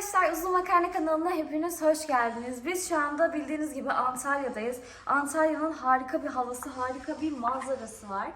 Arkadaşlar Uzun Makarna kanalına hepiniz hoş geldiniz. Biz şu anda bildiğiniz gibi Antalya'dayız. Antalya'nın harika bir havası, harika bir manzarası var.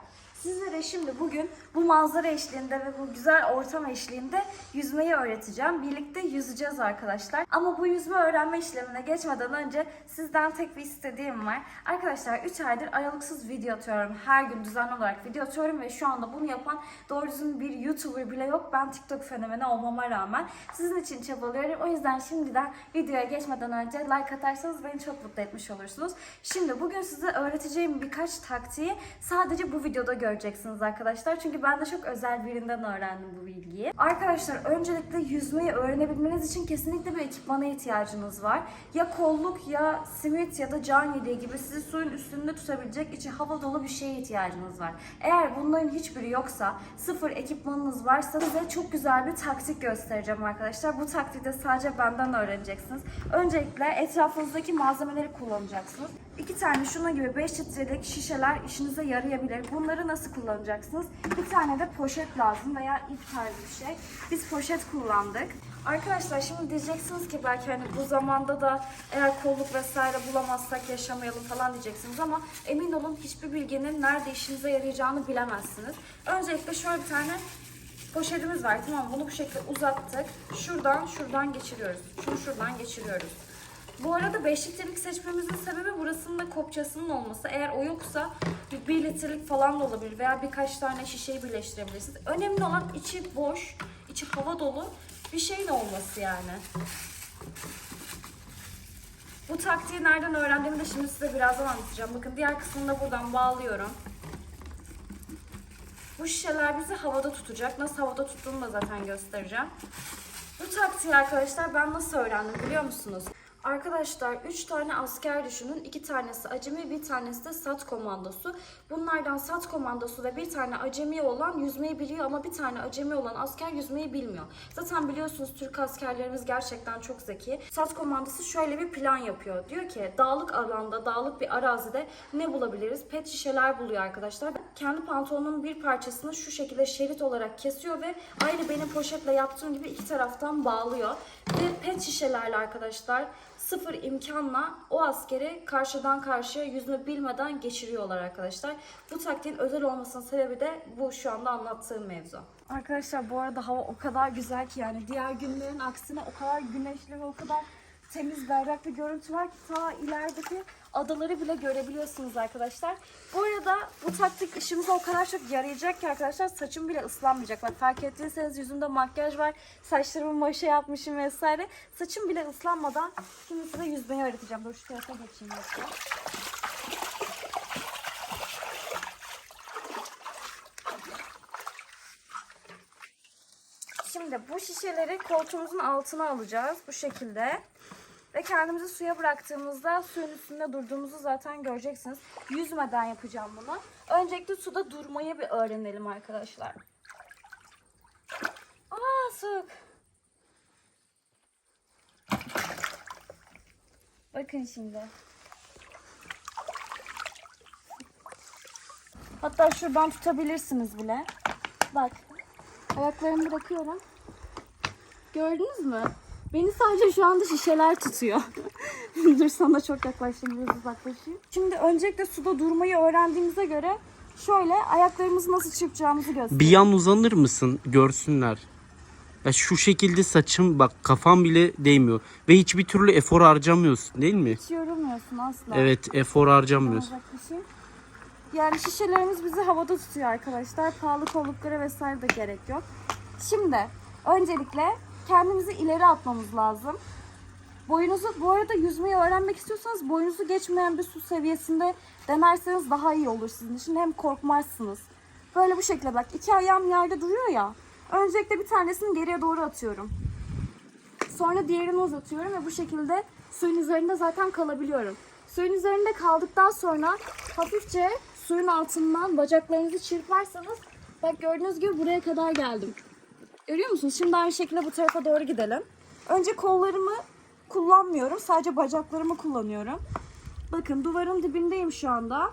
Sizlere şimdi bugün bu manzara eşliğinde ve bu güzel ortam eşliğinde yüzmeyi öğreteceğim. Birlikte yüzeceğiz arkadaşlar. Ama bu yüzme öğrenme işlemine geçmeden önce sizden tek bir istediğim var. Arkadaşlar 3 aydır aralıksız video atıyorum. Her gün düzenli olarak video atıyorum ve şu anda bunu yapan doğru düzgün bir YouTuber bile yok. Ben TikTok fenomeni olmama rağmen sizin için çabalıyorum. O yüzden şimdiden videoya geçmeden önce like atarsanız beni çok mutlu etmiş olursunuz. Şimdi bugün size öğreteceğim birkaç taktiği sadece bu videoda göreceksiniz arkadaşlar. Çünkü ben de çok özel birinden öğrendim bu bilgiyi. Arkadaşlar öncelikle yüzmeyi öğrenebilmeniz için kesinlikle bir ekipmana ihtiyacınız var. Ya kolluk ya simit ya da can yeleği gibi sizi suyun üstünde tutabilecek içi hava dolu bir şeye ihtiyacınız var. Eğer bunların hiçbiri yoksa sıfır ekipmanınız varsa size çok güzel bir taktik göstereceğim arkadaşlar. Bu taktiği de sadece benden öğreneceksiniz. Öncelikle etrafınızdaki malzemeleri kullanacaksınız. İki tane şuna gibi 5 litrelik şişeler işinize yarayabilir. Bunları nasıl kullanacaksınız? Bir tane de poşet lazım veya ip tarzı bir şey. Biz poşet kullandık. Arkadaşlar şimdi diyeceksiniz ki belki hani bu zamanda da eğer kolluk vesaire bulamazsak yaşamayalım falan diyeceksiniz ama emin olun hiçbir bilginin nerede işinize yarayacağını bilemezsiniz. Öncelikle şöyle bir tane poşetimiz var tamam? Bunu bu şekilde uzattık. Şuradan şuradan geçiriyoruz. Şunu şuradan geçiriyoruz. Bu arada 5 litrelik seçmemizin sebebi burasının da kopçasının olması. Eğer o yoksa 1 litrelik falan da olabilir veya birkaç tane şişeyi birleştirebilirsiniz. Önemli olan içi boş, içi hava dolu bir şeyin olması yani. Bu taktiği nereden öğrendiğimi de şimdi size birazdan anlatacağım. Bakın diğer kısmını da buradan bağlıyorum. Bu şişeler bizi havada tutacak. Nasıl havada tuttuğunu da zaten göstereceğim. Bu taktiği arkadaşlar ben nasıl öğrendim biliyor musunuz? Arkadaşlar 3 tane asker düşünün. 2 tanesi acemi, bir tanesi de sat komandosu. Bunlardan sat komandosu ve bir tane acemi olan yüzmeyi biliyor ama bir tane acemi olan asker yüzmeyi bilmiyor. Zaten biliyorsunuz Türk askerlerimiz gerçekten çok zeki. Sat komandosu şöyle bir plan yapıyor. Diyor ki dağlık alanda, dağlık bir arazide ne bulabiliriz? Pet şişeler buluyor arkadaşlar. Kendi pantolonunun bir parçasını şu şekilde şerit olarak kesiyor ve aynı benim poşetle yaptığım gibi iki taraftan bağlıyor. Ve pet şişelerle arkadaşlar sıfır imkanla o askeri karşıdan karşıya yüzme bilmeden geçiriyorlar arkadaşlar. Bu taktiğin özel olmasının sebebi de bu şu anda anlattığım mevzu. Arkadaşlar bu arada hava o kadar güzel ki yani diğer günlerin aksine o kadar güneşli ve o kadar temiz berrak bir görüntü var ki ta ilerideki adaları bile görebiliyorsunuz arkadaşlar. Bu arada bu taktik işimize o kadar çok yarayacak ki arkadaşlar saçım bile ıslanmayacak. Bak fark ettiyseniz yüzümde makyaj var, saçlarımı maşa yapmışım vesaire. Saçım bile ıslanmadan şimdi size yüzmeyi öğreteceğim. Dur şu tarafa geçeyim. Yoksa. Şimdi bu şişeleri koltuğumuzun altına alacağız bu şekilde. Ve kendimizi suya bıraktığımızda suyun üstünde durduğumuzu zaten göreceksiniz. Yüzmeden yapacağım bunu. Öncelikle suda durmayı bir öğrenelim arkadaşlar. Aa soğuk. Bakın şimdi. Hatta şuradan tutabilirsiniz bile. Bak. Ayaklarımı bırakıyorum. Gördünüz mü? Beni sadece şu anda şişeler tutuyor. Dur sana çok yaklaştım biraz uzaklaşayım. Şimdi öncelikle suda durmayı öğrendiğimize göre şöyle ayaklarımızı nasıl çırpacağımızı göstereyim. Bir yan uzanır mısın görsünler. Ya şu şekilde saçım bak kafam bile değmiyor. Ve hiçbir türlü efor harcamıyorsun değil mi? Hiç yorulmuyorsun asla. Evet efor harcamıyorsun. Yani şişelerimiz bizi havada tutuyor arkadaşlar. Pahalı kolluklara vesaire de gerek yok. Şimdi öncelikle kendimizi ileri atmamız lazım. Boyunuzu bu arada yüzmeyi öğrenmek istiyorsanız boyunuzu geçmeyen bir su seviyesinde denerseniz daha iyi olur sizin için. Hem korkmazsınız. Böyle bu şekilde bak iki ayağım yerde duruyor ya. Öncelikle bir tanesini geriye doğru atıyorum. Sonra diğerini uzatıyorum ve bu şekilde suyun üzerinde zaten kalabiliyorum. Suyun üzerinde kaldıktan sonra hafifçe suyun altından bacaklarınızı çırparsanız bak gördüğünüz gibi buraya kadar geldim. Görüyor musunuz? Şimdi aynı şekilde bu tarafa doğru gidelim. Önce kollarımı kullanmıyorum. Sadece bacaklarımı kullanıyorum. Bakın duvarın dibindeyim şu anda.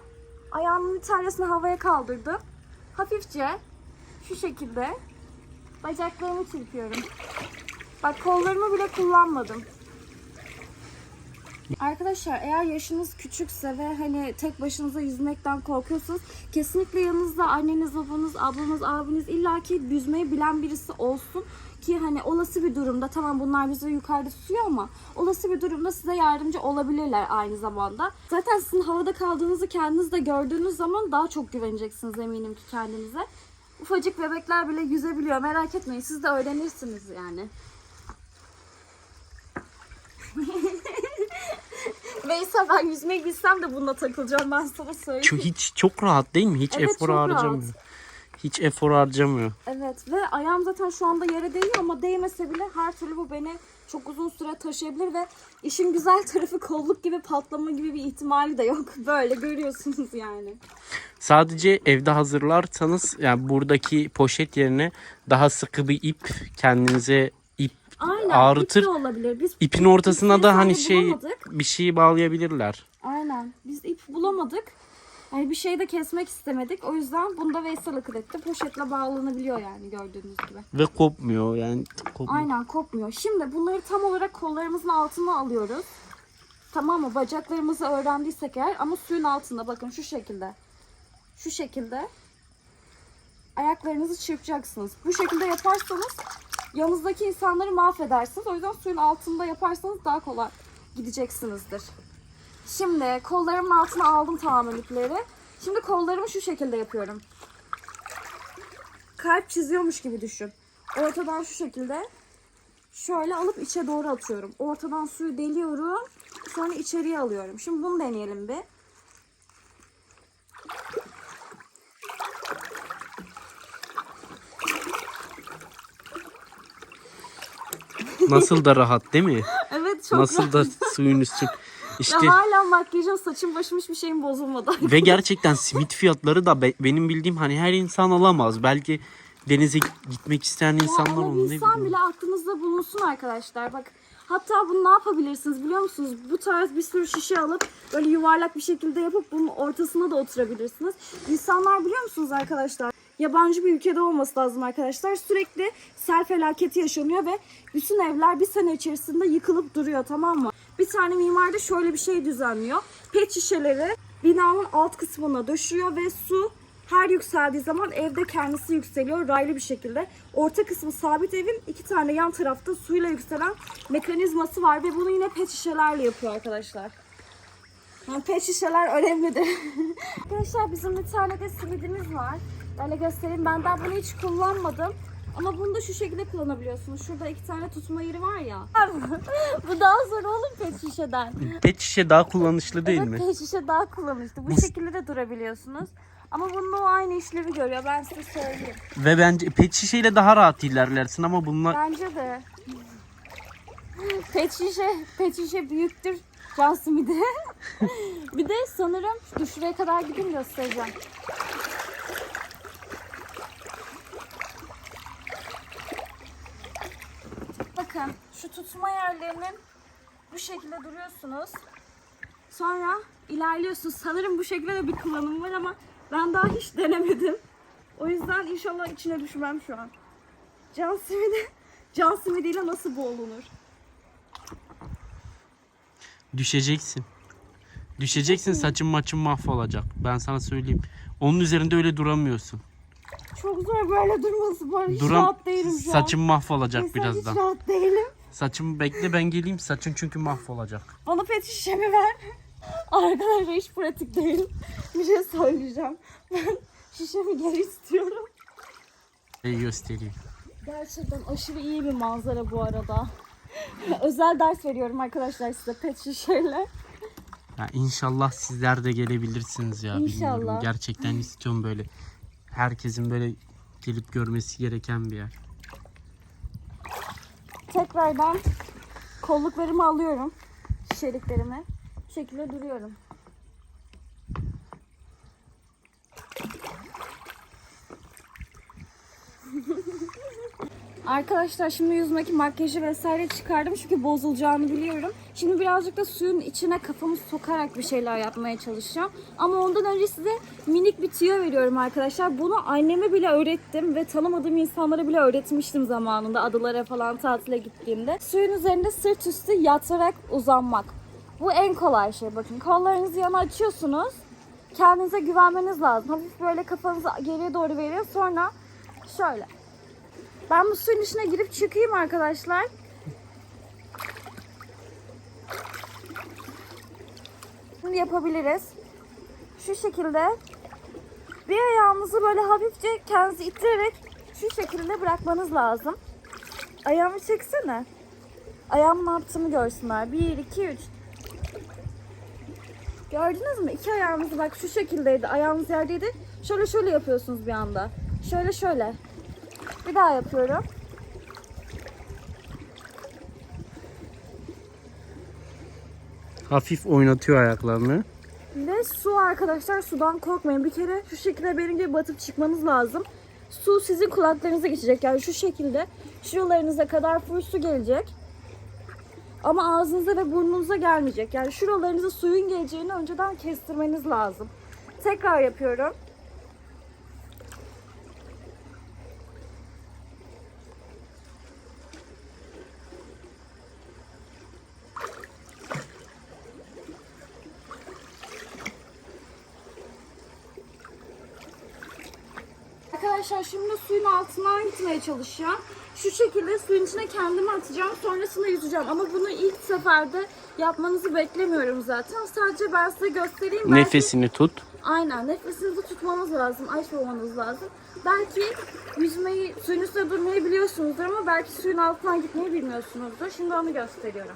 Ayağımın bir havaya kaldırdım. Hafifçe şu şekilde bacaklarımı çırpıyorum. Bak kollarımı bile kullanmadım. Arkadaşlar eğer yaşınız küçükse ve hani tek başınıza yüzmekten korkuyorsanız kesinlikle yanınızda anneniz, babanız, ablanız, abiniz illaki yüzmeyi bilen birisi olsun ki hani olası bir durumda tamam bunlar bizi yukarıda tutuyor ama olası bir durumda size yardımcı olabilirler aynı zamanda. Zaten sizin havada kaldığınızı kendiniz de gördüğünüz zaman daha çok güveneceksiniz eminim ki kendinize. Ufacık bebekler bile yüzebiliyor merak etmeyin siz de öğrenirsiniz yani. Veysel ben yüzmeyi bilsem de bununla takılacağım ben sana söyleyeyim. Şu hiç çok rahat değil mi? Hiç Evet, efor çok rahat. harcamıyor. Hiç efor harcamıyor. Evet ve ayağım zaten şu anda yere değiyor ama değmese bile her türlü bu beni çok uzun süre taşıyabilir ve işin güzel tarafı kolluk gibi patlama gibi bir ihtimali de yok. Böyle görüyorsunuz yani. Sadece evde hazırlarsanız yani buradaki poşet yerine daha sıkı bir ip kendinize Aynen. ağrıtır. ip de olabilir. Biz İpin ortasına İpleri da hani sadece şey bulamadık. bir şey bağlayabilirler. Aynen. Biz ip bulamadık. Yani bir şey de kesmek istemedik. O yüzden bunda Veysel akıl etti. Poşetle bağlanabiliyor yani gördüğünüz gibi. Ve kopmuyor yani. Kopmuyor. Aynen kopmuyor. Şimdi bunları tam olarak kollarımızın altına alıyoruz. Tamam mı? Bacaklarımızı öğrendiysek eğer ama suyun altında bakın şu şekilde. Şu şekilde ayaklarınızı çırpacaksınız. Bu şekilde yaparsanız yanınızdaki insanları mahvedersiniz. O yüzden suyun altında yaparsanız daha kolay gideceksinizdir. Şimdi kollarımın altına aldım tamamen. Şimdi kollarımı şu şekilde yapıyorum. Kalp çiziyormuş gibi düşün. Ortadan şu şekilde şöyle alıp içe doğru atıyorum. Ortadan suyu deliyorum. Sonra içeriye alıyorum. Şimdi bunu deneyelim bir. Nasıl da rahat değil mi? Evet çok Nasıl rahat. da suyun üstü. İşte Ve hala makyajım, saçım, başım hiçbir şeyim bozulmadı. ve gerçekten simit fiyatları da be- benim bildiğim hani her insan alamaz. Belki denize gitmek isteyen insanlar Ama onu ne bileyim. bile aklınızda bulunsun arkadaşlar. Bak hatta bunu ne yapabilirsiniz biliyor musunuz? Bu tarz bir sürü şişe alıp böyle yuvarlak bir şekilde yapıp bunun ortasına da oturabilirsiniz. İnsanlar biliyor musunuz arkadaşlar? Yabancı bir ülkede olması lazım arkadaşlar. Sürekli sel felaketi yaşanıyor ve bütün evler bir sene içerisinde yıkılıp duruyor tamam mı? Bir tane mimar da şöyle bir şey düzenliyor. Pet şişeleri binanın alt kısmına döşüyor ve su her yükseldiği zaman evde kendisi yükseliyor raylı bir şekilde. Orta kısmı sabit evin iki tane yan tarafta suyla yükselen mekanizması var ve bunu yine pet şişelerle yapıyor arkadaşlar. Yani pet şişeler önemlidir. arkadaşlar bizim bir tane de simidimiz var. Böyle göstereyim. Ben daha bunu hiç kullanmadım. Ama bunu da şu şekilde kullanabiliyorsunuz. Şurada iki tane tutma yeri var ya. Bu daha zor oğlum pet şişeden. Pet şişe daha kullanışlı değil evet, mi? pet şişe daha kullanışlı. Bu şekilde de durabiliyorsunuz. Ama bunun o aynı işlevi görüyor. Ben size söyleyeyim. Ve bence pet şişeyle daha rahat ilerlersin ama bunlar Bence de. Pet şişe, pet şişe büyüktür can simidi. bir de sanırım dur şuraya kadar gideyim göstereceğim. Bakın şu tutma yerlerinin bu şekilde duruyorsunuz. Sonra ilerliyorsunuz. Sanırım bu şekilde de bir kullanım var ama ben daha hiç denemedim. O yüzden inşallah içine düşmem şu an. Can simidi, can simidiyle nasıl boğulunur? düşeceksin. Düşeceksin saçın maçın mahvolacak. Ben sana söyleyeyim. Onun üzerinde öyle duramıyorsun. Çok zor böyle durması var. Hiç Duram rahat değilim şu an. saçın mahvolacak Mesela birazdan. Hiç rahat değilim. Saçımı bekle ben geleyim. Saçın çünkü mahvolacak. Bana pet şişemi ver. Arkadaşlar hiç pratik değil. Bir şey söyleyeceğim. Ben şişemi geri istiyorum. Ey göstereyim. Gerçekten aşırı iyi bir manzara bu arada. Özel ders veriyorum arkadaşlar size pet şişeyle. Ya inşallah sizler de gelebilirsiniz ya. İnşallah. Bilmiyorum. Gerçekten istiyorum böyle. Herkesin böyle gelip görmesi gereken bir yer. Tekrardan kolluklarımı alıyorum. Şişeliklerimi. Bu şekilde duruyorum. Arkadaşlar şimdi yüzümdeki makyajı vesaire çıkardım çünkü bozulacağını biliyorum. Şimdi birazcık da suyun içine kafamı sokarak bir şeyler yapmaya çalışacağım. Ama ondan önce size minik bir tüyo veriyorum arkadaşlar. Bunu anneme bile öğrettim ve tanımadığım insanlara bile öğretmiştim zamanında adalara falan tatile gittiğimde. Suyun üzerinde sırt üstü yatarak uzanmak. Bu en kolay şey bakın. Kollarınızı yana açıyorsunuz. Kendinize güvenmeniz lazım. Hafif böyle kafanızı geriye doğru verin. Sonra şöyle. Ben bu suyun içine girip çıkayım arkadaşlar. Şimdi yapabiliriz. Şu şekilde bir ayağınızı böyle hafifçe kendinizi ittirerek şu şekilde bırakmanız lazım. Ayağımı çeksene. Ayağımın ne yaptığımı görsünler. 1, 2, 3. Gördünüz mü? İki ayağınızı bak şu şekildeydi. Ayağınız yerdeydi. Şöyle şöyle yapıyorsunuz bir anda. Şöyle şöyle. Bir daha yapıyorum. Hafif oynatıyor ayaklarını. Ve su arkadaşlar sudan korkmayın. Bir kere şu şekilde benim gibi batıp çıkmanız lazım. Su sizin kulaklarınıza geçecek. Yani şu şekilde şuralarınıza kadar full su gelecek. Ama ağzınıza ve burnunuza gelmeyecek. Yani şuralarınıza suyun geleceğini önceden kestirmeniz lazım. Tekrar yapıyorum. Arkadaşlar şimdi suyun altından gitmeye çalışacağım. Şu şekilde suyun içine kendimi atacağım. Sonrasında yüzeceğim. Ama bunu ilk seferde yapmanızı beklemiyorum zaten. Sadece ben size göstereyim. Belki- Nefesini tut. Aynen. Nefesinizi tutmanız lazım. Açmamanız lazım. Belki yüzmeyi, suyun üstünde durmayı biliyorsunuzdur ama belki suyun altından gitmeyi bilmiyorsunuzdur. Şimdi onu gösteriyorum.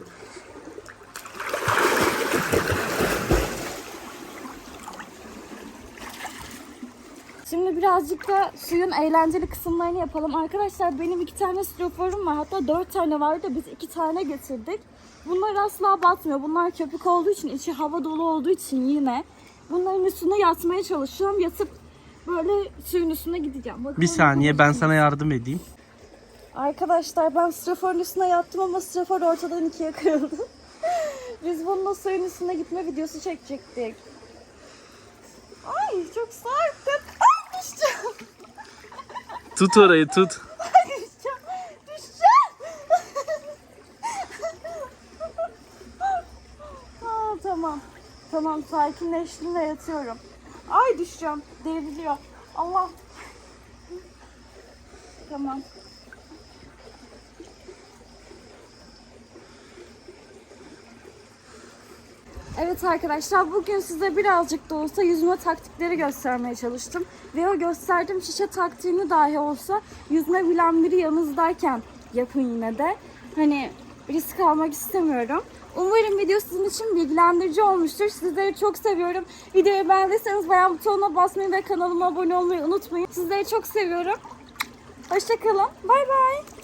Şimdi birazcık da suyun eğlenceli kısımlarını yapalım. Arkadaşlar benim iki tane stroforum var. Hatta dört tane vardı. Biz iki tane getirdik. Bunlar asla batmıyor. Bunlar köpük olduğu için, içi hava dolu olduğu için yine. Bunların üstüne yatmaya çalışıyorum. Yatıp böyle suyun üstüne gideceğim. Bakalım Bir saniye ben sana yardım edeyim. Arkadaşlar ben straforun üstüne yattım ama strafor ortadan ikiye kırıldı. Biz bununla suyun üstüne gitme videosu çekecektik. Ay çok sarktık. Düşeceğim. Tut orayı tut. düşeceğim. Düşeceğim. Aa, tamam. Tamam sakinleştim ve yatıyorum. Ay düşeceğim. Devriliyor. Allah. Tamam. Evet arkadaşlar bugün size birazcık da olsa yüzme taktikleri göstermeye çalıştım. Ve o gösterdiğim şişe taktiğini dahi olsa yüzme bilen biri yanınızdayken yapın yine de. Hani risk almak istemiyorum. Umarım video sizin için bilgilendirici olmuştur. Sizleri çok seviyorum. Videoyu beğendiyseniz beğen butonuna basmayı ve kanalıma abone olmayı unutmayın. Sizleri çok seviyorum. Hoşçakalın. Bay bay.